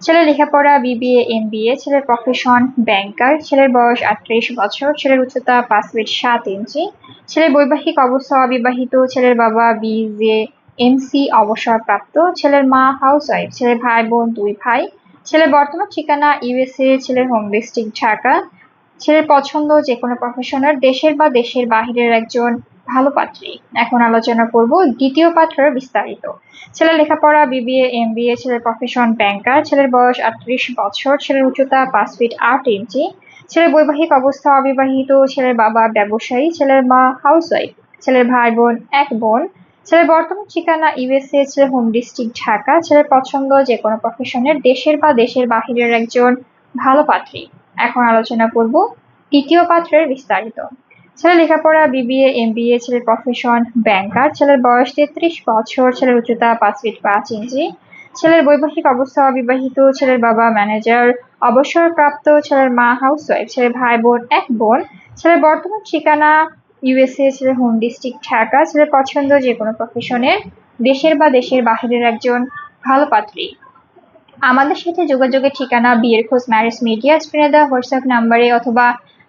ছেলের লেখাপড়া BBA M BA ছেলের প্রফেশন ব্যাংকার ছেলের বয়স আটত্রিশ বছর, ছেলের উচ্চতা পাঁচ ফিট সাত ইঞ্চি ছেলের বৈবাহিক অবস্থা অবিবাহিত, ছেলের বাবা বিজে এমসি অবসরপ্রাপ্ত, ছেলের মা হাউস ওয়াইফ ছেলের ভাই বোন দুই ভাই, ছেলের বর্তমান ঠিকানা ইউএসএ ছেলের হোম ডিস্ট্রিক্ট ঢাকা, ছেলের পছন্দ যে কোনো প্রফেশনাল দেশের বা দেশের বাহিরের একজন ভালো পাত্রী এখন আলোচনা করব দ্বিতীয় পাত্রের বিস্তারিত। ছেলের লেখাপড়া, বিবিএ এম বিএ ছেলের প্রফেশন ব্যাংকার ছেলের বয়স আটত্রিশ বছর, ছেলের উচ্চতা পাঁচ ফিট আট ইঞ্চি ছেলের বৈবাহিক অবস্থা অবিবাহিত, ছেলের বাবা ব্যবসায়ী, ছেলের মা হাউসওয়াইফ ছেলের ভাই বোন এক বোন, ছেলের বর্তমান ঠিকানা ইউএসএ ছেলের হোম ডিস্ট্রিক্ট ঢাকা, ছেলের পছন্দ যে কোনো প্রফেশনের দেশের বা দেশের বাহিরের একজন ভালো পাত্রী। এখন আলোচনা করব তৃতীয় পাত্রের বিস্তারিত। ছেলে লেখাপড়া বিবিএ এম বিএ ছেলের প্রফেশন ব্যাংকার ছেলের বয়স তেত্রিশ বছর, ছেলের উচ্চতা পাঁচ ফিট পাঁচ ইঞ্চি, ছেলের বৈবাহিক অবস্থা অবিবাহিত, ছেলের বাবা ম্যানেজার অবসরপ্রাপ্ত, ছেলের মা হাউস ওয়াইফ ছেলের ভাই বোন, এক বোন, ছেলের বর্তমান ঠিকানা ইউএসএ ছেলের হোম ডিস্ট্রিক্ট ঢাকা, ছেলের পছন্দ যে কোনো প্রফেশনের দেশের বা দেশের বাহিরের একজন ভালো পাত্রী। আমাদের সাথে যোগাযোগের ঠিকানা বিয়ের খোঁজ ম্যারেজ মিডিয়া স্ক্রিনে দেওয়া হোয়াটসঅ্যাপ নাম্বারে অথবা